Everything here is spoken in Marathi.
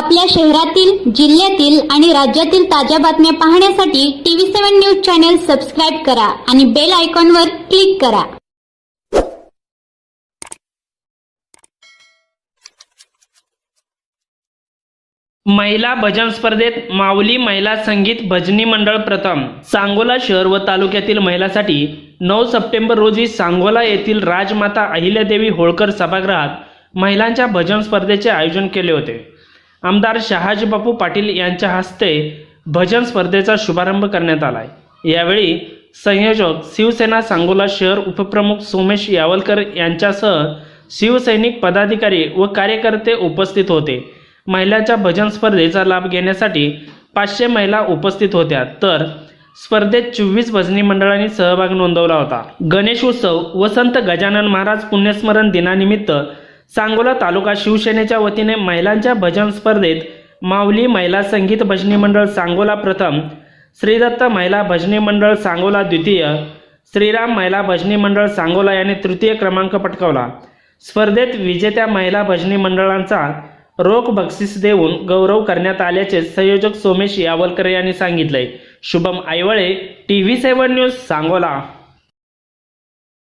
आपल्या शहरातील जिल्ह्यातील आणि राज्यातील ताज्या बातम्या पाहण्यासाठी TV seven news channel subscribe करा आणि बेल आयकॉनवर क्लिक करा. महिला भजन स्पर्धेत माऊली महिला संगीत भजनी मंडळ प्रथम. सांगोला शहर व तालुक्यातील महिलांसाठी नऊ सप्टेंबर रोजी सांगोला येथील राजमाता अहिल्यादेवी होळकर सभागृहात महिलांच्या भजन स्पर्धेचे आयोजन केले होते. आमदार शहाजीबापू पाटील यांच्या हस्ते भजन स्पर्धेचा शुभारंभ करण्यात आला आहे यावेळी संयोजक शिवसेना सांगोला शहर उपप्रमुख सोमेश यावलकर यांच्यासह शिवसैनिक पदाधिकारी व कार्यकर्ते उपस्थित होते. महिलांच्या भजन स्पर्धेचा लाभ घेण्यासाठी पाचशे महिला उपस्थित होत्या तर स्पर्धेत चोवीस भजनी मंडळांनी सहभाग नोंदवला होता. गणेश उत्सव व संत गजानन महाराज पुण्यस्मरण दिनानिमित्त सांगोला तालुका शिवसेनेच्या वतीने महिलांच्या भजन स्पर्धेत माऊली महिला संगीत भजनी मंडळ सांगोला प्रथम श्रीदत्त महिला भजनी मंडळ सांगोला द्वितीय श्रीराम महिला भजनी मंडळ सांगोला याने तृतीय क्रमांक पटकावला. स्पर्धेत विजेत्या महिला भजनी मंडळांचा रोख बक्षीस देऊन गौरव करण्यात आल्याचे संयोजक सोमेश यावलकर यांनी सांगितले Shubham Aiwale T V seven news Sangola.